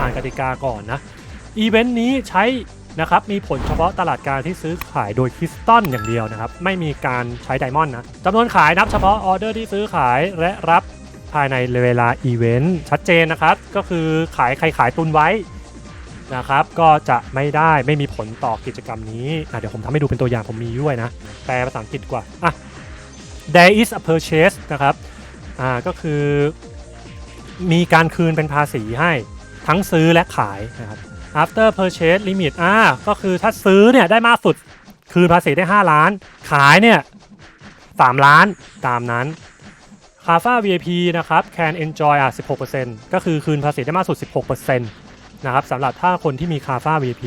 ่านกติกาก่อนนะ อีเวนต์นี้ใช้นะครับมีผลเฉพาะตลาดกลารที่ซื้อขายโดยคริสตัลอย่างเดียวนะครับ ไม่มีการใช้ไดมอนด์นะจำนวนขายนับเฉพาะออเดอร์ที่ซื้อขายและรับภายในเวลาอีเวนต์ชัดเจนนะครับ ก็คือขายใครขายตุนไว้นะครับ ก็จะไม่ได้ไม่มีผลต่อกิจกรรมนี้เดี๋ยวผมทำให้ดูเป็นตัวอย่างผมมีด้วยนะ แปลภาษาอังกฤษกว่าอะ there is a purchase นะครับอ่าก็คือมีการคืนเป็นภาษีให้ ทั้งซื้อและขายนะครับ after purchase limit อ่าก็คือถ้าซื้อเนี่ยได้มากสุดคืนภาษีได้ 5 ล้าน ขายเนี่ย3ล้านตามนั้น c a f a VIP นะครับ can enjoy อะ16%ก็คือคืนภาษีได้มากสุด 16%นะครับสำหรับถ้าคนที่มี c a f a VIP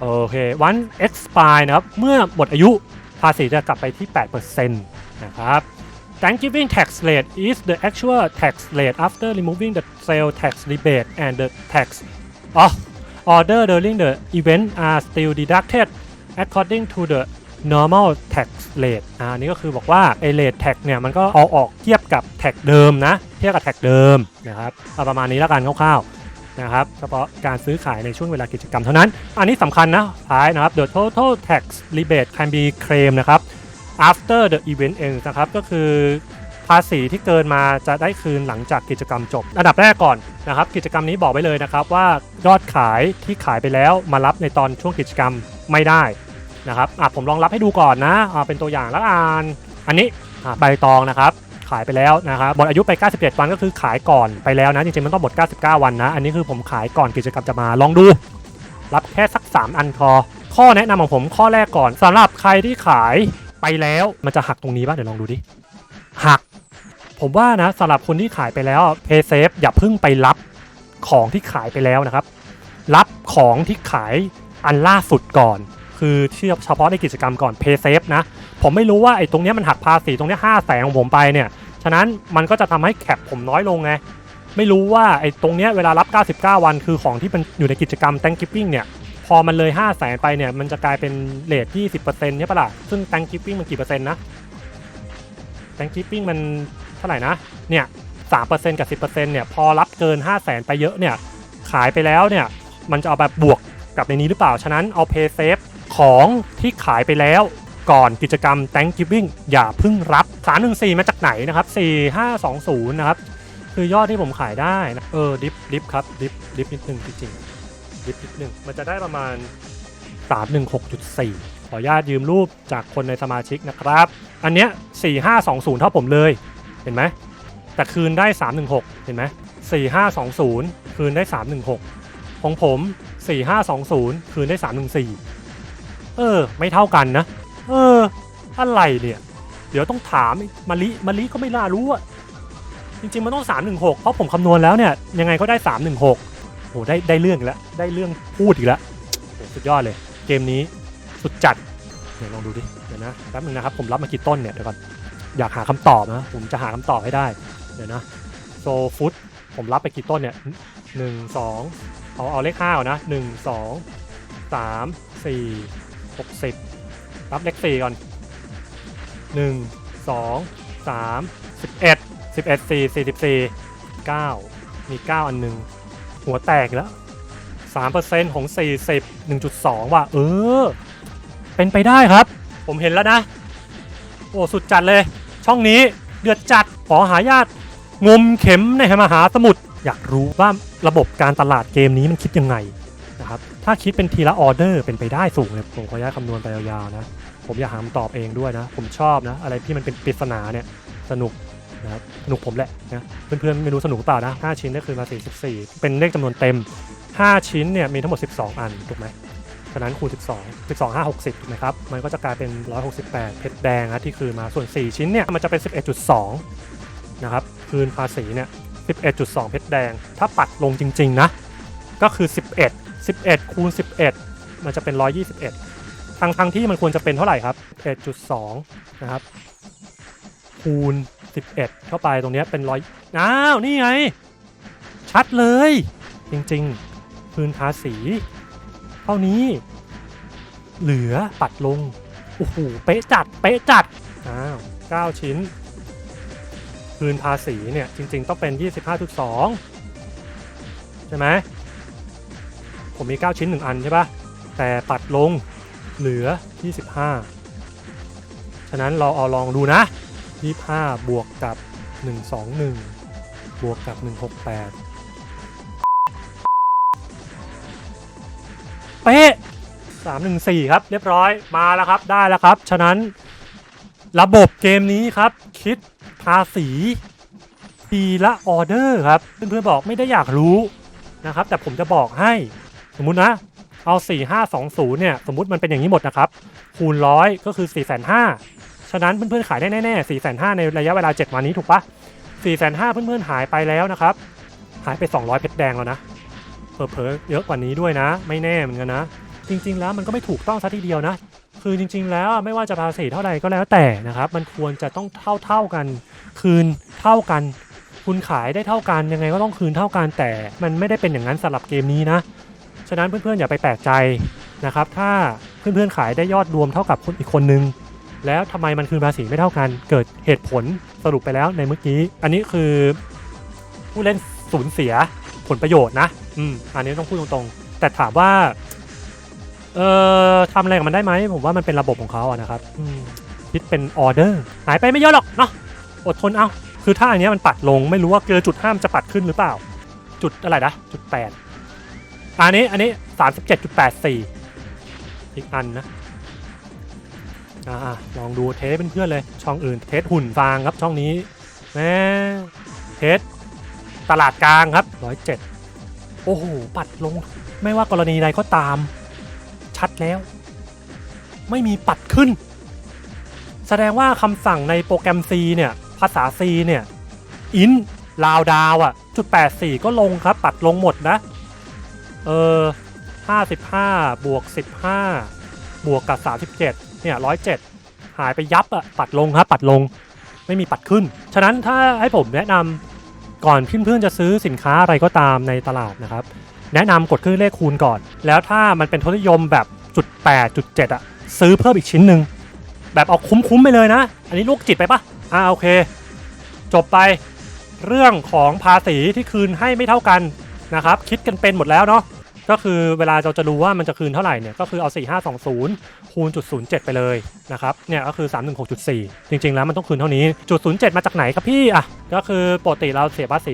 โอเควัน expire นะครับ เมื่อหมดอายุภาษีจะกลับไปที่ 8%นะครับ Thanksgiving tax rate is the actual tax rate after removing the sale tax rebate and the tax of order during the event are still deducted according to the normal tax rate อ่านนี้ก็คือบอกว่าไอ rate tax เนี่ยมันก็เอาออกเทียบกับ tax เดิมนะ เทียบกับ tax เดิมนะครับเอาประมาณนี้แล้วกันคร่าวๆนะครับเฉพาะการซื้อขายในช่วงเวลากิจกรรมเท่านั้น อันนี้สำคัญนะท้ายนะครับ the total tax rebate can be claimed นะครับ after the event ends นะครับก็คือภาษีที่เกินมาจะได้คืนหลังจากกิจกรรมจบ อันดับแรกก่อนนะครับ กิจกรรมนี้บอกไว้เลยนะครับ ว่ายอดขายที่ขายไปแล้วมารับในตอนช่วงกิจกรรมไม่ได้นะครับอะผมลองรับให้ดูก่อนนะอะเป็นตัวอย่างแล้วอ่านอันนี้อะใบตองนะครับ ขายไปแล้วนะครับหมดอายุไป 97 วันก็คือขายก่อนไปแล้วนะจริงๆมันต้องหมด 99 วันนะ อันนี้คือผมขายก่อนกิจกรรมจะมาลองดู รับแค่สัก 3 อันพอข้อแนะนำของผมข้อแรกก่อนสำหรับใครที่ขาย ไปแล้วมันจะหักตรงนี้ป่ะเดี๋ยวลองดูดิหัก ผมว่านะสำหรับคนที่ขายไปแล้วเพย์เซฟอย่าเพิ่งไปรับของที่ขายไปแล้วนะครับ รับของที่ขายอันล่าสุดก่อน คือเชื่อเฉพาะในกิจกรรมก่อนเพย์เซฟนะ ผมไม่รู้ว่าไอ้ตรงนี้มันหักภาษีตรงนี้ห้าแสนของผมไปเนี่ย ฉะนั้นมันก็จะทำให้แคปผมน้อยลงไงไม่รู้ว่าไอ้ตรงเนี้ยเวลารับ 99 วันคือของที่มันอยู่ในกิจกรรม Thanksgiving เนี่ย พอมันเลย 5 0 0แสนไปเนี่ย มันจะกลายเป็นเลท20%ใช่ปะล่ะ ซึ่ง Thanksgiving มันกี่เปอร์เซ็นต์นะ Thanksgiving มันเท่าไหร่นะ เนี่ย3%กับ10%เปอร์เซ็นต์เนี่ย พอรับเกิน 5 0 0แสนไปเยอะเนี่ย ขายไปแล้วเนี่ย มันจะเอาแบบบวกกับในนี้หรือเปล่า ฉะนั้นเอา Pay Safe ของที่ขายไปแล้วก่อนกิจกรรม Thanksgiving อย่าพิ่งรับ 314 มาจากไหนนะครับ 4520 นะครับ คือยอดที่ผมขายได้นะ เออ ดิฟดิฟครับ ดิฟดิฟนิดนึงจริงๆ ดิฟนิดนึงมันจะได้ประมาณ 316.4 ขออนุญาตยืมรูปจากคนในสมาชิกนะครับ อันเนี้ย 4520 เท่าผมเลย เห็นไหม แต่คืนได้ 316 เห็นไหม 4520 คืนได้ 316 ของผม 4520 คืนได้ 314 เออ ไม่เท่ากันนะ เออ อะไรเนี่ย เดี๋ยวต้องถามมาลิมาลิก็ไม่น่ารู้อะจริงๆ มันต้อง 316 เพราะผมคำนวณแล้วเนี่ย ยังไงก็ได้ 316 โหได้ได้เรื่องอีกแล้วได้เรื่องพูดอีกแล้วโหสุดยอดเลย เกมนี้สุดจัดเดี๋ยวลองดูดิเดี๋ยวนะแป๊บนึงนะครับผมรับมากี่ต้นเนี่ยเดี๋ยวก่อนอยากหาคำตอบนะ ผมจะหาคำตอบให้ได้เดี๋ยวนะโซฟุตผมรับไปกี่ต้นเนี่ยหนึ่งสองเอาเอาเลขห้าก่อนนะหนึ่งสองสามสี่หกสิบรับเลขสี่ก่อนหนึ่งสองสามสิบเอ็ดสิบเอ็ดสี่สี่สิบสี่เก้ามีเก้าอันหนึ่ง หัวแตกแล้วสามเปอร์เซ็นต์ของสี่สิบหนึ่งจุดสองว่ะเออ เป็นไปได้ครับ ผมเห็นแล้วนะ โอ้สุดจัดเลย ช่องนี้เดือดจัดขอหาญาตงมเข็มในมหาสมุทรอยากรู้ว่าระบบการตลาดเกมนี้มันคิดยังไงนะครับถ้าคิดเป็นทีละออเดอร์เป็นไปได้สูงเลยผมขออนุญาตคำนวณไปยาวๆนะ ผมอยากหาคำตอบเองด้วยนะ ผมชอบนะ อะไรที่มันเป็นปริศนาเนี่ยสนุก นะครับสนุกผมแหละนะเพื่อนๆไม่รู้สนุกเปล่านะ 5 ชิ้นได้คืนมา 44 เป็นเลขจำนวนเต็ม 5 ชิ้นเนี่ยมีทั้งหมด 12 อันถูกไหมฉะนั้นคูณ 12 12 5 60ถูกไหมครับ มันก็จะกลายเป็น 168 เพชรแดงนะที่คืนมาส่วน 4 ชิ้นเนี่ยมันจะเป็น 11.2 นะครับ คืนภาษีเนี่ย 11.2 เพชรแดง ถ้าปัดลงจริง ๆ นะ ก็คือ 11 11 คูณ 11 มันจะเป็น 121 ทางทางที่มันควรจะเป็นเท่าไหร่ครับ 11.2 นะครับ คูณ 11เข้าไปตรงนี้เป็นร้อยอ้าว นี่ไง ชัดเลย จริงๆคืนภาษีเท่านี้ เหลือปัดลง โอ้โห เป๊ะจัด เป๊ะจัด อ้าว 9 ชิ้นคืนภาษีเนี่ย จริง ๆ ต้องเป็น 25.2 ใช่ไหม ผมมี 9 ชิ้น 1 อันใช่ปะแต่ปัดลงเหลือ 25ฉะนั้นเราเอาลองดูนะ 25 บวกกับ 121 บวกกับ 168 เป๊ะ 314 ครับ เรียบร้อยมาแล้วครับได้แล้วครับ ฉะนั้นระบบเกมนี้ครับ คิดภาษีปีละออเดอร์ครับ เพื่อนๆบอกไม่ได้อยากรู้นะครับ แต่ผมจะบอกให้สมมุตินะ เอา 4520 เนี่ย สมมุติมันเป็นอย่างนี้หมดนะครับ คูณร้อยก็คือ 4,500 ฉะนั้นเพื่อนๆขายได้แน่ๆ4,500ในระยะเวลา 7 วันนี้ถูกปะ4,500เพื่อนๆหายไปแล้วนะครับ หายไป 200 เพชรแดงแล้วนะเผลอๆเยอะกว่านี้ด้วยนะ ไม่แน่เหมือนกันนะ จริง ๆ แล้วมันก็ไม่ถูกต้องซะทีเดียวนะ คือจริง ๆ แล้วไม่ว่าจะภาษีเท่าไหร่ก็แล้วแต่นะครับ มันควรจะต้องเท่าเท่าๆกัน คืนเท่ากัน คุณขายได้เท่ากันยังไงก็ต้องคืนเท่ากันแต่ มันไม่ได้เป็นอย่างนั้นสำหรับเกมนี้นะฉะนั้นเพื่อนๆอย่าไปแปลกใจนะครับ ถ้าเพื่อนๆขายได้ยอดรวมเท่ากับคนอีกคนนึง แล้วทำไมมันคืนภาษีไม่เท่ากัน เกิดเหตุผลสรุปไปแล้วในเมื่อกี้ อันนี้คือผู้เล่นสูญเสียผลประโยชน์นะ อืม อันนี้ต้องพูดตรงๆ แต่ถามว่า เอ่อทำอะไรกับมันได้ไหม ผมว่ามันเป็นระบบของเขาอะนะครับ อืมคิดเป็นออเดอร์ หายไปไม่เยอะหรอกเนาะ อดทนเอา คือถ้าอันนี้มันปัดลง ไม่รู้ว่าเจอจุดห้ามจะปัดขึ้นหรือเปล่า จุดอะไรนะ จุดแปดอันนี้ อันนี้สามสิบเจ็ดจุดแปดสี่อีกอันนะ อ่าลองดูเทสเป็นเพื่อนเลย ช่องอื่นเทสหุ่นฟางครับช่องนี้แหมเทสตลาดกลางครับร้อยเจ็ดโอ้โห ปัดลง ไม่ว่ากรณีใดก็ตาม ชัดแล้ว ไม่มีปัดขึ้น แสดงว่าคำสั่งในโปรแกรม C เนี่ย ภาษา C เนี่ยอินลาวดาวอะจุด84 ก็ลงครับ ปัดลงหมดนะ เออ55 บวก 15 บวกกับ 37 เนี่ย107หายไปยับอะปัดลงครับปัดลงไม่มีปัดขึ้น ฉะนั้นถ้าให้ผมแนะนำก่อนเพื่อนๆจะซื้อสินค้าอะไรก็ตามในตลาดนะครับ แนะนำกดเครื่องเลขคูณก่อน แล้วถ้ามันเป็นทศนิยมแบบจุด8จุด7อะซื้อเพิ่มอีกชิ้นหนึ่งแบบเอาคุ้มๆไปเลยนะ อันนี้ลูกจิตไปปะอ่าโอเค จบไปเรื่องของภาษีที่คืนให้ไม่เท่ากันนะครับ คิดกันเป็นหมดแล้วเนาะ ก็คือเวลาเราจะรู้ว่ามันจะคืนเท่าไหร่เนี่ยก็คือเอา 4520 คูณจุด07 ไปเลยนะครับเนี่ยก็คือ 316.4 จริง ๆ แล้วมันต้องคืนเท่านี้จุด07 มาจากไหนครับพี่อะก็คือปกติเราเสียภาษี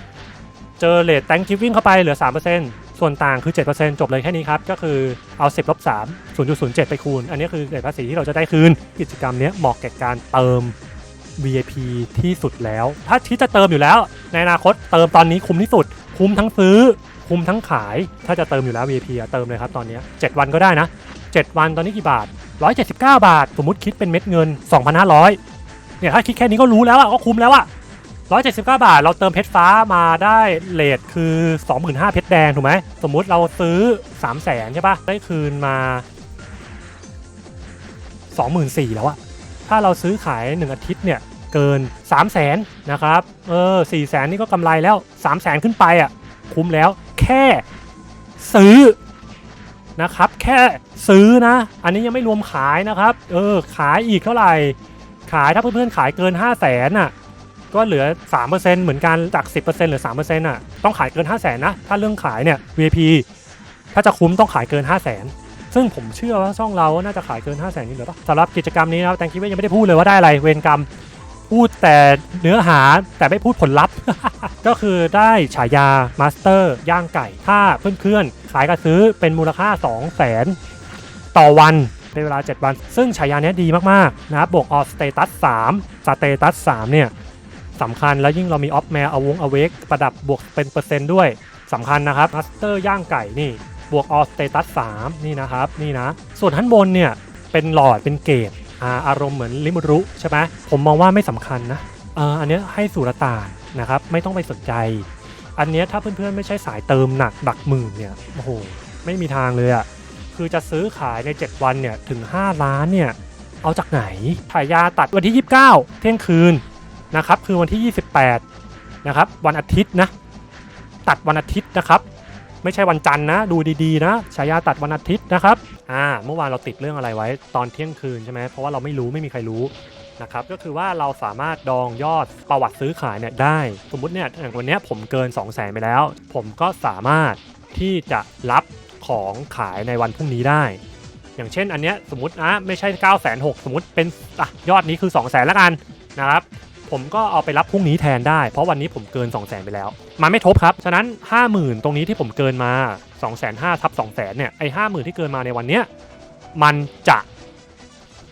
10%เจอเลทแตงกิฟวิ่งเข้าไปเหลือ 3%ส่วนต่างคือ 7%จบเลยแค่นี้ครับก็คือเอา 10ลบ3 0.07 ไปคูณ อันนี้คือเลทภาษีที่เราจะได้คืนกิจกรรมเนี้ยเหมาะแก่การเติม VIP ที่สุดแล้ว ถ้าที่จะเติมอยู่แล้ว ในอนาคตเติมตอนนี้คุ้มที่สุด คุ้มทั้งซื้อ คุ้มทั้งขาย ถ้าจะเติมอยู่แล้ว VIP อะเติมเลยครับตอนนี้ 7 วันก็ได้นะ 7 วันตอนนี้กี่บาท 179 บาท สมมติคิดเป็นเม็ดเงิน 2,500เนี่ยถ้าคิดแค่นี้ก็รู้แล้วอะก็คุ้มแล้วอะ179 บาท เราเติมเพชรฟ้ามาได้เลทคือ 25,000เพชรแดงถูกไหมสมมุติเราซื้อ 300,000ใช่ปะได้คืนมา 24,000แล้วอะถ้าเราซื้อขาย 1 อาทิตย์เนี่ยเกิน 3 0 0แสนนะครับ เออ4 0 0แสนนี่ก็กำไรแล้ว 3 0 0แสนขึ้นไปอะคุ้มแล้ว แค่ซื้อนะครับ แค่ซื้อนะ อันนี้ยังไม่รวมขายนะครับ เออ ขายอีกเท่าไหร่ ขายถ้าเพื่อนๆขายเกิน 5 0 0แสนอะ ก็เหลือ 3%เหมือนกันจาก 10%เหลือ3%อะ ต้องขายเกิน 5 0 0แสนนะ ถ้าเรื่องขายเนี่ย VIP ถ้าจะคุ้มต้องขายเกิน 5 0 0แสนซึ่งผมเชื่อว่าช่องเราน่าจะขายเกิน 5 0 0 0 0นนี่หลือเปะสำหรับกิจกรรมนี้นะครับแตงคิดว่ายังไม่ได้พูดเลยว่าได้อะไร เวรกรรม พูดแต่เนื้อหาแต่ไม่พูดผลลัพธ์ ก็คือได้ฉายามาสเตอร์ย่างไก่ ถ้าเพื่อนๆ ขายกับซื้อเป็นมูลค่า 2 0 0แสนต่อวันในเวลา 7 วัน ซึ่งฉายานี้ดีมากๆนะครับบวกออสเตตัส3สเตตัส3เนี่ยสำคัญแล้วยิ่งเรามีออฟแมวอวงอเวกประดับบวกเป็นเปอร์เซ็นต์ด้วยสำคัญนะครับมาสเตอร์ย่างไก่นี่บวกออสเตตัส3นี่นะครับนี่นะส่วนท่านบนเนี่ยเป็นหลอดเป็นเกรด อาอารมณ์เหมือนลิมุรุใช่ไหมผมมองว่าไม่สำคัญนะอ,อันนี้ให้สุรตานนะครับไม่ต้องไปสนใจ อันนี้ถ้าเพื่อนๆไม่ใช่สายเติมหนักบักหมื่นเนี่ยโอ้โหไม่มีทางเลยอะ่ะคือจะซื้อขายใน 7 วันเนี่ยถึง 5 ล้านเนี่ยเอาจากไหนถ่ายยาตัดวันที่ 29 เที่ยงคืนนะครับคือวันที่ 28นะครับวันอาทิตย์นะตัดวันอาทิตย์นะครับ ไม่ใช่วันจันทร์นะดูดีๆนะฉายาตัดวันอาทิตย์นะครับ อ่าเมื่อวานเราติดเรื่องอะไรไว้ตอนเที่ยงคืนใช่ไหมเพราะว่าเราไม่รู้ไม่มีใครรู้นะครับก็คือว่าเราสามารถดองยอดประวัติซื้อขายเนี่ยได้ สมมุติเนี่ยอย่างวันนี้ผมเกิน 2 0 0แสนไปแล้ว ผมก็สามารถที่จะรับของขายในวันพรุ่งนี้ได้ อย่างเช่นอันเนี้ยสมมตินะไม่ใช่ 9 6 0 0 0สมมติเป็นอะยอดนี้คือ 2 0 0 0 0 0แล้วกันนะครับ ผมก็เอาไปรับพรุ่งนี้แทนได้ เพราะวันนี้ผมเกิน 2 0 0 0 0 0ไปแล้ว มันไม่ทบครับ ฉะนั้น 50,000 ตรงนี้ที่ผมเกินมา 2 5 0 0 0ทับ2 0 0 0 0เนี่ย ไอ้50,000ที่เกินมาในวันเนี้ย มันจะ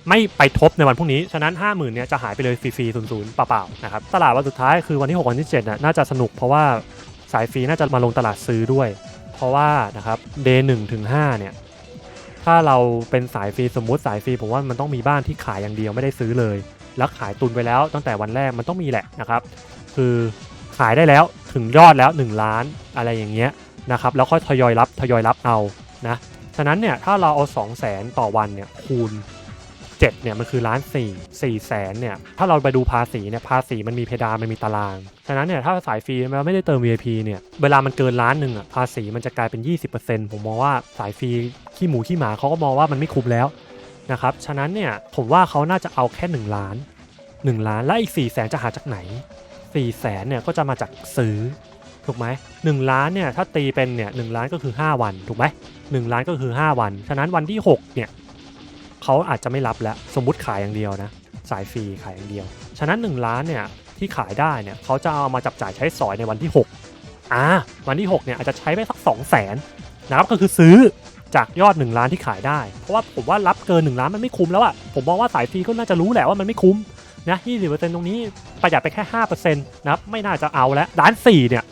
ไม่ไปทบในวันพรุ่งนี้ ฉะนั้น 50,000เนี่ยจะหายไปเลยฟรีๆศูนย์ๆเปล่าๆนะครับ ตลาดวันสุดท้ายคือวันที่ 6 วันที่7น่ะน่าจะสนุกเพราะว่าสายฟรีน่าจะมาลงตลาดซื้อด้วย เพราะว่านะครับ day 1ถึง5เนี่ยถ้าเราเป็นสายฟรีสมมุติสายฟรีผมว่ามันต้องมีบ้านที่ขายอย่างเดียวไม่ได้ซื้อเลย แล้วขายตุนไปแล้วตั้งแต่วันแรกมันต้องมีแหละนะครับ คือขายได้แล้วถึงยอดแล้ว 1 ล้านอะไรอย่างเงี้ยนะครับแล้วค่อยทยอยรับทยอยรับเอานะฉะนั้นเนี่ยถ้าเราเอา2 0 0แสนต่อวันเนี่ยคูณ7เนี่ยมันคือล้าน4 4แสนเนี่ยถ้าเราไปดูภาษีเนี่ยภาษีมันมีเพดานมันมีตาราง ฉะนั้นเนี่ยถ้าสายฟรีเราไม่ได้เติม VIP เนี่ยเวลามันเกินล้านหนึ่งอะภาษีมันจะกลายเป็น 20%ผมมองว่าสายฟรีขี้หมูขี้หมาเขาก็มองว่ามันไม่คุ้มแล้ว นะครับ ฉะนั้นเนี่ยผมว่าเขาน่าจะเอาแค่ 1 ล้าน 1 ล้านแล้วอีก4ี่แสนจะหาจากไหน4ี่แสนเนี่ยก็จะมาจากซื้อถูกไหมหนึ่งล้านเนี่ยถ้าตีเป็นเนี่ยหล้านก็คือ 5 วันถูกไหมหนึ่งล้านก็คือ 5 วัน ฉะนั้นวันที่ 6 เนี่ยเขาอาจจะไม่รับแล้วสมมติขายอย่างเดียวนะสายฟรีขายอย่างเดียว ฉะนั้น 1 ล้านเนี่ยที่ขายได้เนี่ยเขาจะเอามาจับจ่ายใช้สอยในวันที่ 6อ่าวันที่ 6 เนี่ยอาจจะใช้ไปสัก 2 0 0แสนนะครับก็คือซื้อ จากยอด 1 ล้านที่ขายได้ เพราะว่าผมว่ารับเกิน 1 ล้านมันไม่คุ้มแล้วอะผมมองว่าสายฟรีก็น่าจะรู้แหละว่ามันไม่คุ้มนะ20%ตรงนี้ประหยัดไปแค่5%นะครับไม่น่าจะเอาแล้วล้าน4เนี่ย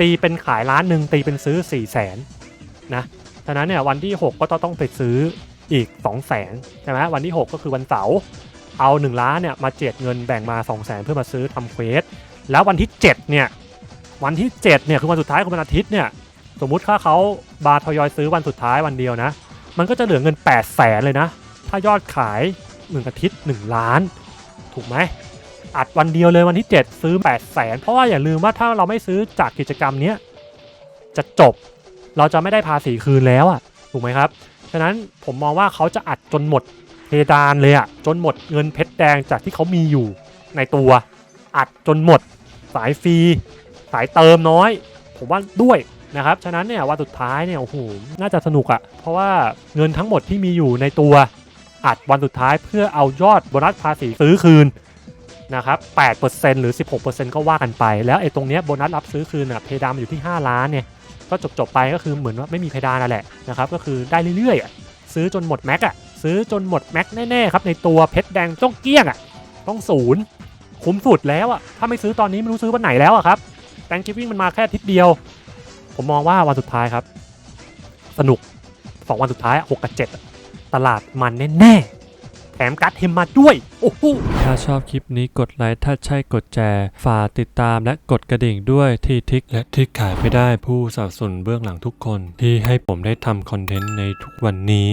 ตีเป็นขายล้านหนึ่งตีเป็นซื้อ 4 0 0แสนนะฉะนั้นเนี่ยวันที่ 6 ก็ต้องไปซื้ออีก 2 0 0แสนใช่ไหมวันที่ 6 ก็คือวันเสาร์เอา 1 ล้านเนี่ยมาเจ็ดเงินแบ่งมา 2 0 0แสนเพื่อมาซื้อทำเควสแล้ววันที่ 7 เนี่ยวันที่ 7 เนี่ยคือวันสุดท้ายของวันอาทิตย์เนี่ย สมมุติถ้าเขาบาทยอยซื้อวันสุดท้ายวันเดียวนะ มันก็จะเหลือเงิน 8 0 0แสนเลยนะ ถ้ายอดขาย1อาทิตย์ 1 ล้าน ถูกไหมอัดวันเดียวเลยวันที่ 7 ซื้อ 8 0 0แสนเพราะว่าอย่าลืมว่าถ้าเราไม่ซื้อจากกิจกรรมเนี้ยจะจบ เราจะไม่ได้ภาษีคืนแล้วอะถูกไหมครับฉะนั้นผมมองว่าเขาจะอัดจนหมดเพดานเลยอะจนหมดเงินเพชรแดงจากที่เขามีอยู่ในตัว อัดจนหมด สายฟรี สายเติมน้อย ผมว่าด้วย นะครับ ฉะนั้นเนี่ยวันสุดท้ายเนี่ยโอ้โหน่าจะสนุกอะเพราะว่าเงินทั้งหมดที่มีอยู่ในตัวอัดวันสุดท้ายเพื่อเอายอดโบนัสภาษีซื้อคืนนะครับ8%หรือ 16%ก็ว่ากันไป แล้วไอ้ตรงเนี้ยโบนัสรับซื้อคืนอะเพดานมันอยู่ที่ 5 ล้านเนี่ย ก็จบจบไปก็คือเหมือนว่าไม่มีเพดานนั่นแหละนะครับ ก็คือได้เรื่อยๆอะซื้อจนหมดแม็กอะซื้อจนหมดแม็กแน่ๆครับในตัวเพชรแดงต้องเกลี้ยงอะต้องศูนย์คุ้มสุดแล้วอะถ้าไม่ซื้อตอนนี้ไม่รู้ซื้อวันไหนแล้วอะครับแตงกิฟวิ่งมันมาแค่ทิตย์เดียว ผมมองว่าวันสุดท้ายครับ สนุก2วันสุดท้าย 6 กับ7อะตลาดมันแน่ๆ แถมการ์ดเทมมาด้วย โอ้โหถ้าชอบคลิปนี้กดไลค์ถ้าใช่กดแชร์ฝากติดตามและกดกระดิ่งด้วยที่ทิกและที่ขายไม่ได้ผู้สนับสนุนเบื้องหลังทุกคน ที่ให้ผมได้ทำคอนเทนต์ในทุกวันนี้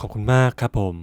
ขอบคุณมากครับผม